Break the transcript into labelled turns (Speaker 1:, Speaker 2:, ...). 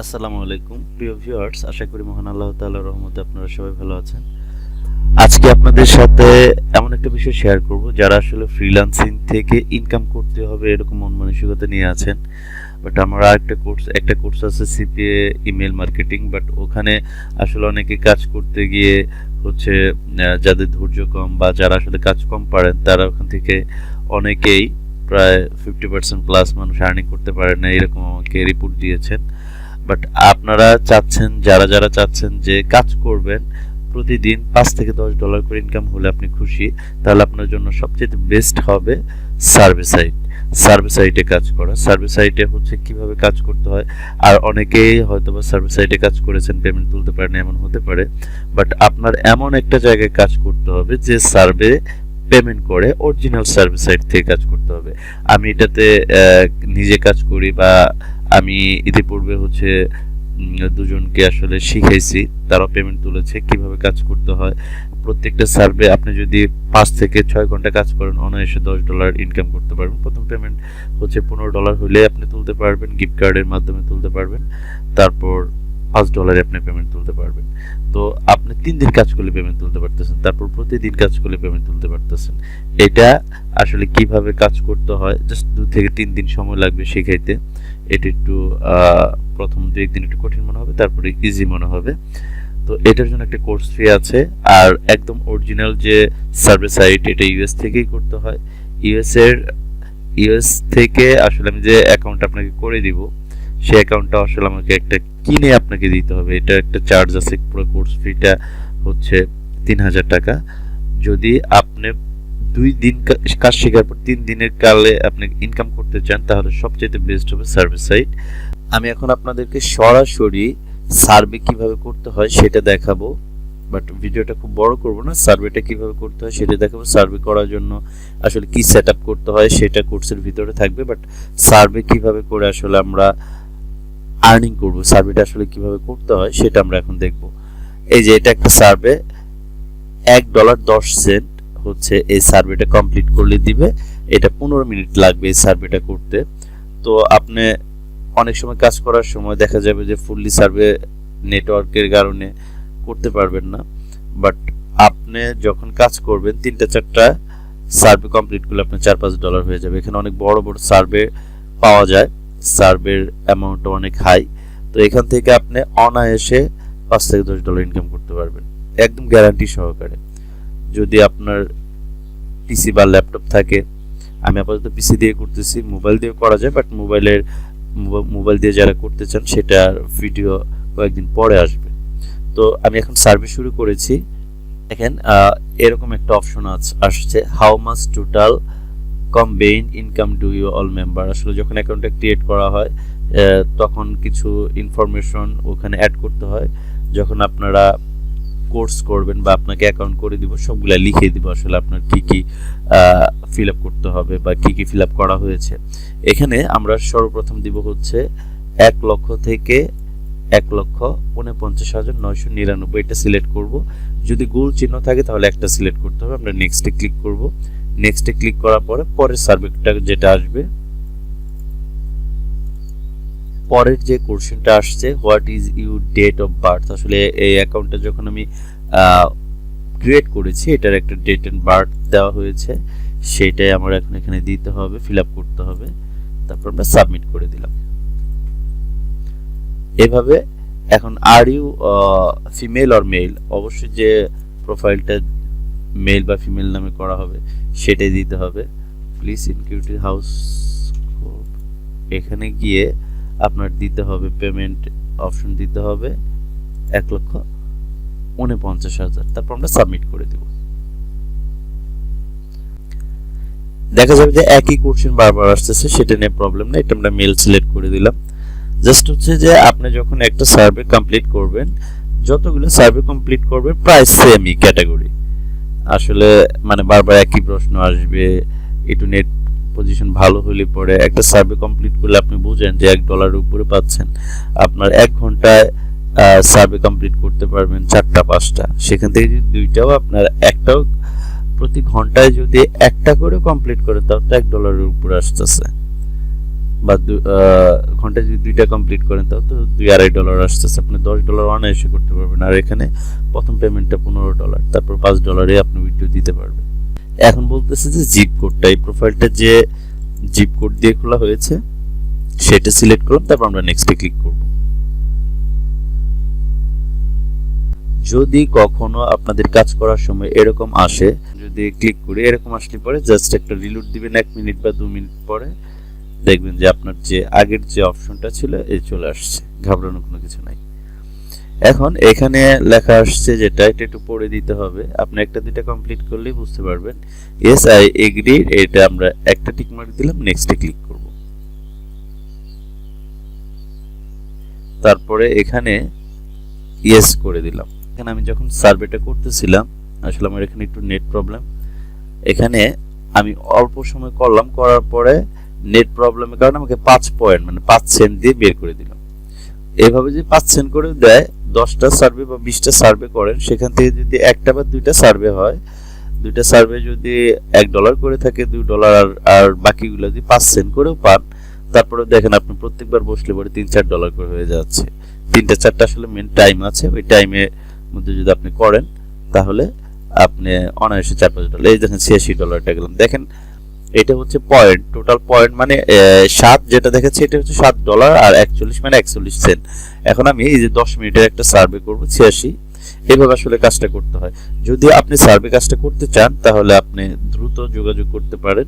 Speaker 1: আসসালামু আলাইকুম। প্রিয় ভিউয়ার্স আশা করি মহান আল্লাহ তাআলার রহমতে আপনারা সবাই ভালো আছেন। আজকে আপনাদের সাথে এমন একটা বিষয় শেয়ার করব, যারা আসলে ফ্রিল্যান্সিং থেকে ইনকাম করতে হবে এরকম মন মানসিকতা নিয়ে আছেন। বাট আমার একটা কোর্স একটা কোর্স আছে সিপিএ ইমেল মার্কেটিং বাট ওখানে আসলে অনেকে কাজ করতে গিয়ে হচ্ছে যাদের ধৈর্য কম বা যারা আসলে কাজ কম পারেন, তারা ওখান থেকে অনেকেই প্রায় ফিফটি পার্সেন্ট প্লাস মানুষ আর্নিং করতে পারে না, এরকম আমাকে রিপোর্ট দিয়েছেন। বাট আপনারা চাচ্ছেন, যারা যারা চাচ্ছেন যে কাজ করবেন, প্রতিদিন পাঁচ থেকে দশ ডলার করে ইনকাম হলে আপনি খুশি, তাহলে আপনার জন্য সবচেয়ে বেস্ট হবে সার্ভিস সাইট সার্ভিস সাইটে কাজ করা। সার্ভিস সাইটে হচ্ছে কীভাবে কাজ করতে হয়। আর অনেকেই হয়তো বা সার্ভিস সাইটে কাজ করেছেন পেমেন্ট তুলতে পারেন, এমন হতে পারে। বাট আপনার এমন একটা জায়গায় কাজ করতে হবে যে সার্ভে পেমেন্ট করে অরিজিনাল সার্ভিস সাইট থেকে কাজ করতে হবে। আমি এটাতে নিজে কাজ করি বা আমি ইতিপূর্বে হচ্ছে দুজনকে আসলে শিখাইছি। তারা পেমেন্ট তুলেছে, কীভাবে কাজ করতে হয়। প্রত্যেকটা সার্ভে আপনি যদি পাঁচ থেকে ছয় ঘণ্টা কাজ করেন, অনায়াসে দশ ডলার ইনকাম করতে পারবেন। প্রথম পেমেন্ট হচ্ছে পনেরো ডলার হলে আপনি তুলতে পারবেন গিফট কার্ডের মাধ্যমে তুলতে পারবেন। তারপর পাঁচ ডলারে আপনি পেমেন্ট তুলতে পারবেন। তো আপনি তিন দিন কাজ করলে পেমেন্ট তুলতে পারতেছেন, তারপর প্রতিদিন কাজ করলে পেমেন্ট তুলতে পারতেছেন। এটা আসলে কীভাবে কাজ করতে হয় জাস্ট দু থেকে তিন দিন সময় লাগবে শেখাইতে। এটা একটু প্রথম দু একদিন একটু কঠিন মনে হবে, তারপরে ইজি মনে হবে। তো এটার জন্য একটা কোর্স ফি আছে, আর একদম অরিজিনাল যে সার্ভিস সাইট এটা ইউএস থেকেই করতে হয়। ইউএস এর ইউএস থেকে আসলে আমি যে অ্যাকাউন্ট আপনাকে করে দিব, সেই অ্যাকাউন্টটা আসলে আমাকে একটা কিনে আপনাকে দিতে হবে। এটা একটা চার্জ আছে, পুরো কোর্স ফিটা হচ্ছে তিন হাজার টাকা। যদি আপনি দুই দিন কাজ শেখার পর তিন দিনের কালে আপনি ইনকাম করতে চান, তাহলে সবচেয়ে বেস্ট হবে সার্ভিস সাইট আমি এখন আপনাদেরকে সরাসরি সার্ভে কীভাবে করতে হয় সেটা দেখাবো। বাট ভিডিওটা খুব বড় করব না সার্ভেটা কীভাবে করতে হয় সেটা দেখাবো। সার্ভে করার জন্য আসলে কি সেট করতে হয় সেটা কোর্সের ভিতরে থাকবে। বাট সার্ভে কীভাবে করে আসলে আমরা আর্নিং করব সার্ভেটা আসলে কীভাবে করতে হয় সেটা আমরা এখন দেখব। এই যে এটা একটা সার্ভে এক ডলার দশ সেন্ট হচ্ছে এই সার্ভেটা কমপ্লিট করলে দিবে। এটা পনেরো মিনিট লাগবে এই সার্ভেটা করতে। তো আপনি অনেক সময় কাজ করার সময় দেখা যাবে যে ফুললি সার্ভে নেটওয়ার্কের কারণে করতে পারবেন না। বাট আপনি যখন কাজ করবেন, তিনটা চারটা সার্ভে কমপ্লিট করলে আপনার চার পাঁচ ডলার হয়ে যাবে। এখানে অনেক বড় বড় সার্ভে পাওয়া যায়। সার্ভের অ্যামাউন্ট অনেক হাই তো এখান থেকে আপনি অনায়াসে পাঁচ থেকে দশ ডলার ইনকাম করতে পারবেন। একদম গ্যারান্টি সহকারে। যদি আপনার পিসি বা ল্যাপটপ থাকে, আমি আপাতত পিসি দিয়ে করতেছি মোবাইল দিয়ে করা যায় বাট মোবাইলের মোবাইল দিয়ে যারা করতে চান, সেটার ভিডিও কয়েকদিন পরে আসবে। তো আমি এখন সার্ভে শুরু করেছি। দেখেন এরকম একটা অপশন আসছে how much total combine income do you all member আসলে যখন অ্যাকাউন্টটা ক্রিয়েট করা হয় তখন কিছু ইনফরমেশন ওখানে অ্যাড করতে হয়। যখন আপনারা কোর্স করবেন বা আপনাকে অ্যাকাউন্ট করে দিব, সবগুলো লিখে দিব আসলে আপনার কি কি ফিল আপ করতে হবে বা কি কি ফিল আপ করা হয়েছে। এখানে আমরা সর্বপ্রথম দিব হচ্ছে এক লক্ষ থেকে এক লক্ষ উনপঞ্চাশ হাজার নয়শো নিরানব্বই এটা সিলেক্ট করব। যদি গোল চিহ্ন থাকে তাহলে একটা সিলেক্ট করতে হবে, আমরা নেক্সটে ক্লিক করব। নেক্সটে ক্লিক করার পরে পরের সার্ভেটা যেটা আসবে পরের যে কোশ্চেনটা আসছে, what is you date of birth? আসলে এই অ্যাকাউন্টটা যখন আমি ক্রিয়েট করেছি, এটার একটা ডেট অ্যান্ড বার্থ দেওয়া হয়েছে। সেটাই আমার এখন এখানে দিতে হবে ফিল আপ করতে হবে। তারপর আমরা সাবমিট করে দিলাম। এভাবে এখন are you female or male? অবশ্যই যে প্রোফাইলটা মেল বা ফিমেল নামে করা হবে, সেটাই দিতে হবে। প্লিজ ইনকিউরিটি হাউস এখানে গিয়ে আপনার দিতে হবে পেমেন্ট অপশন দিতে হবে এক লক্ষ উনপঞ্চাশ হাজার। তারপর আমরা সাবমিট করে দেব। দেখা যাবে যে একই কোশ্চেন বারবার আসতেছে, সেটা নিয়ে প্রবলেম নেই, এটা আমরা মেল সিলেক্ট করে দিলাম। জাস্ট হচ্ছে যে আপনি যখন একটা সার্ভে কমপ্লিট করবেন, যতগুলো সার্ভে কমপ্লিট করবেন প্রায় সেমই ক্যাটাগরি আসলে মানে বারবার একই প্রশ্ন আসবে একটু নেট পজিশন ভালো হলে পরে একটা সার্ভে কমপ্লিট করলে আপনি বুঝেন যে এক ডলারের উপরে পাচ্ছেন। আপনার এক ঘন্টায় সার্ভে কমপ্লিট করতে পারবেন চারটা, পাঁচটা। সেখান থেকে যদি দুইটাও আপনার একটাও প্রতি ঘন্টায় যদি একটা করে কমপ্লিট করে তাও তো এক ডলারের উপরে আসতেছে। বা ঘন্টায় যদি দুইটা কমপ্লিট করেন তাও তো দুই আড়াই ডলার আসতেছে। আপনি দশ ডলার অনায়াসে করতে পারবেন। আর এখানে প্রথম পেমেন্টটা পনেরো ডলার তারপর পাঁচ ডলারে আপনি উইথড্র দিতে পারবেন। এখন বলতেছে যে জিপ কোডটা এই প্রোফাইলটা যে জিপ কোড দিয়ে খোলা হয়েছে, সেটা সিলেক্ট করুন, তারপর আমরা নেক্সটে ক্লিক করব। যদি কখনো আপনাদের কাজ করার সময় এরকম আসে, যদি ক্লিক করি, এরকম আসলে পরে জাস্ট একটা রিলোড দিবেন এক মিনিট বা দু মিনিট পরে, দেখবেন যে আপনার যে আগের যে অপশনটা ছিল এই চলে আসছে, ঘাবড়ানোর কোনো কিছু নাই। এখন এখানে লেখা আসছে যেটা, এটা একটু পড়ে দিতে হবে। আপনি একটা দুইটা কমপ্লিট করলেই বুঝতে পারবেন। এস আই এগ্রি এটা আমরা একটা টিক মার্ক দিলাম নেক্সটে ক্লিক করব। তারপরে এখানে ইয়েস করে দিলাম। এখানে আমি যখন সার্ভেটা করতেছিলাম, আসলে আমার এখানে একটু নেট প্রবলেম এখানে আমি অল্প সময় করলাম, করার পরে নেট প্রবলেমের কারণে আমাকে পাঁচ পয়েন্ট মানে পাঁচ সেন্ট দিয়ে বের করে দিলাম। এভাবে যদি পাঁচ সেন্ট করে দেয় দশটা সার্ভে বা বিশটা সার্ভে করেন, সেখান থেকে যদি একটা বা দুইটা সার্ভে হয়, দুইটা সার্ভে যদি এক ডলার করে থাকে, দুই ডলার আর আর বাকিগুলো যদি পাঁচ সেন্ট করেও পান তারপরে দেখেন আপনি প্রত্যেকবার বসলে পরে তিন চার ডলার করে হয়ে যাচ্ছে। তিনটা চারটা আসলে মেন টাইম আছে, ওই টাইমের মধ্যে যদি আপনি করেন, তাহলে আপনি অনায়াসে চার পাঁচ ডলার এই দেখেন ছিয়াশি ডলারটা গেলাম। দেখেন এটা হচ্ছে পয়েন্ট টোটাল পয়েন্ট মানে সাত যেটা দেখাচ্ছে এটা হচ্ছে সাত ডলার আর একচল্লিশ মানে একচল্লিশ সেন্ট এখন আমি এই যে দশ মিনিটের একটা সার্ভে করব, ছিয়াশি। এভাবে আসলে কাজটা করতে হয়। যদি আপনি সার্ভে কাজটা করতে চান, তাহলে আপনি দ্রুত যোগাযোগ করতে পারেন।